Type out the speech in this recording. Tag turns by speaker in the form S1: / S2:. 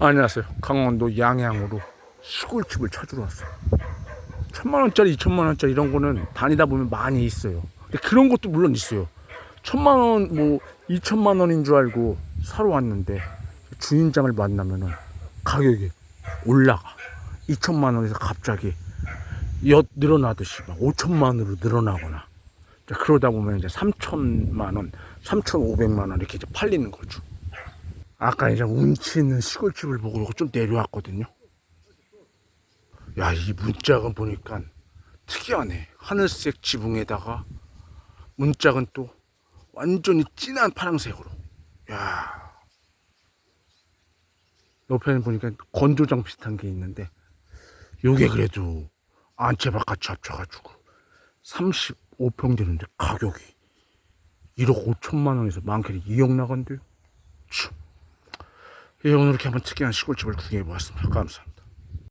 S1: 안녕하세요. 강원도 양양으로 시골집을 찾으러 왔어요. 천만 원짜리, 이천만 원짜리 이런 거는 다니다 보면 많이 있어요. 근데 그런 것도 물론 있어요. 천만 원, 뭐 이천만 원인 줄 알고 사러 왔는데 주인장을 만나면은 가격이 올라가. 이천만 원에서 갑자기 엿 늘어나듯이 막 오천만 원으로 늘어나거나 자, 그러다 보면 이제 삼천만 원, 삼천오백만 원 이렇게 이제 팔리는 거죠. 아까 이제 운치 있는 시골집을 보고 이거 좀 내려왔거든요. 야, 이 문짝은 보니까 특이하네. 하늘색 지붕에다가 문짝은 또 완전히 진한 파란색으로. 야. 옆에는 보니까 건조장 비슷한 게 있는데 요게 그래도 안채박 같이 합쳐가지고 35평 되는데 가격이 1억 5천만 원에서 많게는 2억 나간대요. 참. 예, 오늘 이렇게 한번 특이한 시골집을 구경해 보았습니다. 감사합니다.